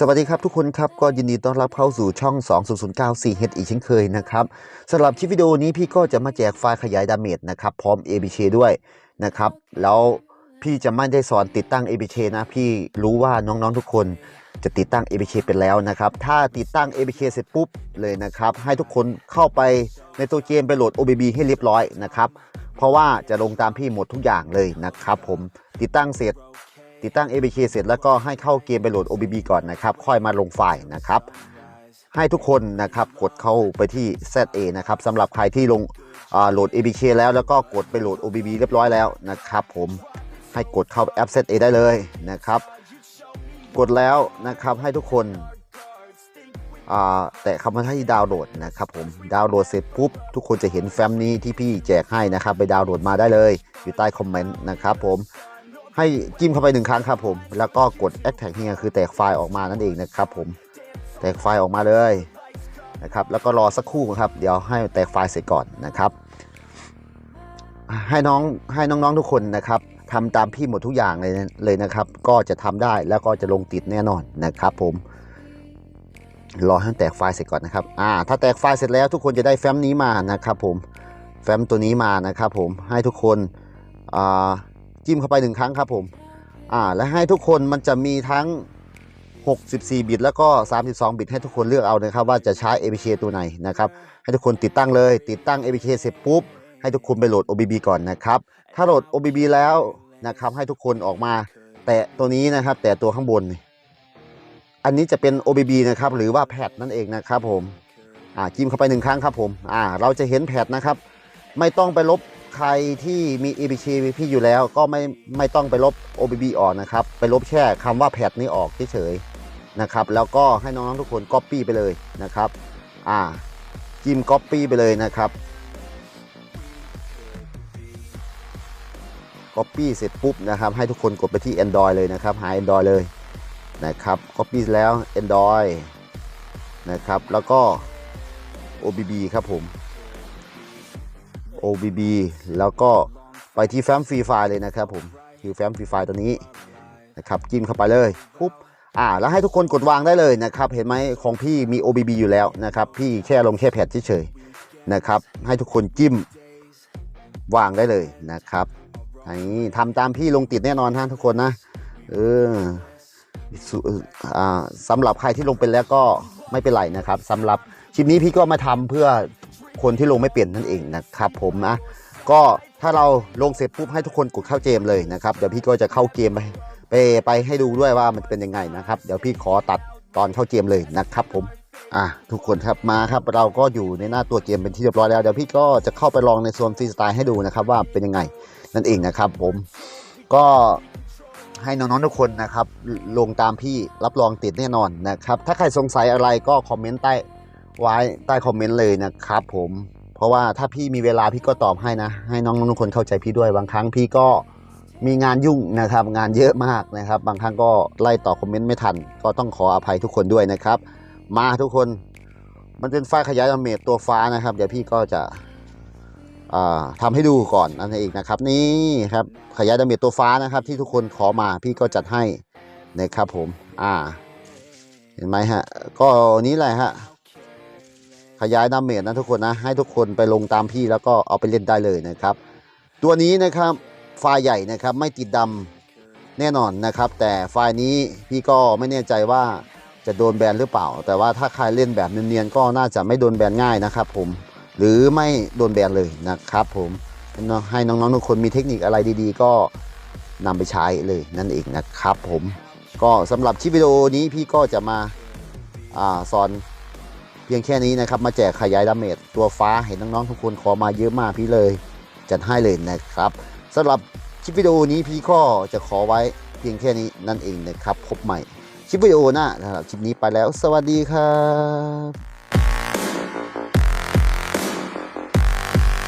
สวัสดีครับทุกคนครับก็ยินดีต้อนรับเข้าสู่ช่อง 2009 4H อีกเช่นเคยนะครับสำหรับคลิปวิดีโอนี้พี่ก็จะมาแจกไฟล์ขยายดาเมจนะครับพร้อม ABK ด้วยนะครับแล้วพี่จะไม่ได้สอนติดตั้ง ABK นะ พี่รู้ว่าน้องๆทุกคนจะติดตั้ง ABK เป็นแล้วนะครับ ถ้าติดตั้ง ABK เสร็จปุ๊บเลยนะครับ ให้ทุกคนเข้าไปในตัวเกมไปโหลด OBB ให้เรียบร้อยนะครับ เพราะว่าจะลงตามพี่หมดทุกอย่างเลยนะครับ ผมติดตั้งเสร็จ ติดตั้ง ABK เสร็จแล้วก็ให้เข้าเกมไปโหลด OBB ก่อนนะครับ ค่อยมาลงไฟล์นะครับ ให้ทุกคนนะครับกดเข้าไปที่ ZA นะครับสำหรับใครที่ลงโหลด ABK แล้วแล้วก็กดไปโหลด OBB เรียบร้อยแล้วนะครับ ผมให้กดเข้าแอป ZA ได้เลยนะครับ กดแล้วนะครับให้ทุกคนแตะคำว่าที่ดาวน์โหลดนะครับผมดาวน์โหลดเสร็จปุ๊บทุกคนจะเห็นแฟ้มนี้ที่พี่แจกให้นะครับ ไปดาวน์โหลดมาได้เลย อยู่ใต้คอมเมนต์นะครับผม ให้จิ้มเข้าไปหนึ่งครั้งครับผม แล้วก็กด a อ t a g นี่คือแตกไฟล์ออกมานั่นเองนะครับผมแตกไฟล์ออกมาเลยนะครับแล้วก็รอสักครู่ครับ เดี๋ยวให้แตกไฟล์เสร็จก่อนนะครับ ให้น้องให้น้องๆทุกคนนะครับทำตามพี่หมดทุกอย่างเลยเลยนะครับ ก็จะทำได้แล้วก็จะลงติดแน่นอนนะครับ ผม รอให้แตกไฟล์เสร็จก่อนนะครับอ่าถ้าแตกไฟล์เสร็จแล้วทุกคนจะได้แฟ้มนี้มานะครับ ผมแฟ้มตัวนี้มานะครับ ผมให้ทุกคนอ่า จิ้มเข้าไปหนึ่งครั้งครับผมอ่าและให้ทุกคนมันจะมีทั้ง 64 บิตแล้วก็ 32 บิตให้ทุกคนเลือกเอานะครับว่าจะใช้ APK ตัวไหนนะครับให้ทุกคนติดตั้งเลย ติดตั้ง APK เสร็จปุ๊บให้ทุกคนไปโหลด OBB ก่อนนะครับถ้าโหลด OBB แล้วนะครับให้ทุกคนออกมา แตะตัวนี้นะครับ แตะตัวข้างบนนี่อันนี้จะเป็น OBB นะครับหรือว่าแพดนั่นเองนะครับผมอ่าจิ้มเข้าไปหนึ่งครั้งครับผมอ่าเราจะเห็นแพดนะครับไม่ต้องไปลบ ใครที่มี ABK พี่อยู่แล้วก็ไม่ไม่ต้องไปลบ OBB ออกนะครับ ไปลบแค่คำว่าแพดนี้ออกเฉยๆนะครับ แล้วก็ให้น้องๆทุกคน Copy ไปเลยนะครับอ่าจิ้ม Copy ไปเลยนะครับ Copy เสร็จปุ๊บนะครับ ให้ทุกคนกดไปที่ Android เลยนะครับ หา Android เลยนะครับ Copy แล้ว Android นะครับ แล้วก็ OBB ครับผม OBB แล้วก็ไปที่แฟ้มฟรีไฟล์เลยนะครับผมคือแฟ้มฟรีไฟล์ตัวนี้นะครับจิ้มเข้าไปเลยปุ๊บอ่าแล้วให้ทุกคนกดวางได้เลยนะครับเห็นไหมของพี่มี OBB อยู่แล้วนะครับพี่แค่ลงแค่แพดเฉยๆนะครับให้ทุกคนจิ้มวางได้เลยนะครับอันนี้ทำตามพี่ลงติดแน่นอนฮะทุกคนนะเออสอ่าสำหรับใครที่ลงเป็นแล้วก็ไม่เป็นไรนะครับสำหรับคลิปนี้พี่ก็มาทำเพื่อ คนที่ลงไม่เปลี่ยนนั่นเองนะครับผมนะก็ถ้าเราลงเสร็จปุ๊บให้ทุกคนกดเข้าเกมเลยนะครับเดี๋ยวพี่ก็จะเข้าเกมไปไปไปให้ดูด้วยว่ามันเป็นยังไงนะครับเดี๋ยวพี่ขอตัดตอนเข้าเกมเลยนะครับผมอะทุกคนครับมาครับเราก็อยู่ในหน้าตัวเกมเป็นที่เรียบร้อยแล้วเดี๋ยวพี่ก็จะเข้าไปลองในโซนฟรีสไตล์ให้ดูนะครับว่าเป็นยังไงนั่นเองนะครับผมก็ให้น้องๆทุกคนนะครับลงตามพี่รับรองติดแน่นอนนะครับถ้าใครสงสัยอะไรก็คอมเมนต์ใต้ ไว้ใต้คอมเมนต์เลยนะครับผมเพราะว่าถ้าพี่มีเวลาพี่ก็ตอบให้นะ ให้น้องๆทุกคนเข้าใจพี่ด้วยบางครั้งพี่ก็มีงานยุ่งนะครับ งานเยอะมากนะครับ บางครั้งก็ไล่ตอบคอมเมนต์ไม่ทัน ก็ต้องขออภัยทุกคนด้วยนะครับ มาทุกคนมันเป็นไฟขยายดาเมจตัวฟ้านะครับ เดี๋ยวพี่ก็จะอ่าทำให้ดูก่อนนั่นเองนะครับ นี่ครับขยายดาเมจตัวฟ้านะครับ ที่ทุกคนขอมาพี่ก็จัดให้นะครับผม อ่า เห็นไหมฮะ ก็นี้แหละฮะ ขยายดาเมจนะทุกคนนะ ให้ทุกคนไปลงตามพี่แล้วก็เอาไปเล่นได้เลยนะครับ ตัวนี้นะครับไฟล์ใหญ่นะครับไม่ติดดำแน่นอนนะครับ แต่ไฟล์นี้พี่ก็ไม่แน่ใจว่าจะโดนแบนหรือเปล่า แต่ว่าถ้าใครเล่นแบบเนียนๆก็น่าจะไม่โดนแบนง่ายนะครับ ผมหรือไม่โดนแบนเลยนะครับ ผมให้น้องๆทุกคนมีเทคนิคอะไรดีๆ ก็นำไปใช้เลยนั่นเองนะครับ ผมก็สำหรับคลิปวิดีโอนี้พี่ก็จะมาอาสอน เพียงแค่นี้นะครับมาแจกขยายดาเมจตัวฟ้าเห็นน้องๆทุกคนขอมาเยอะมากพี่เลย จัดให้เลยนะครับสำหรับคลิปวิดีโอนี้พี่ก็จะขอไว้เพียงแค่นี้นั่นเองนะครับพบใหม่คลิปวิดีโอหน้าสำหรับคลิปนี้ไปแล้ว สวัสดีครับ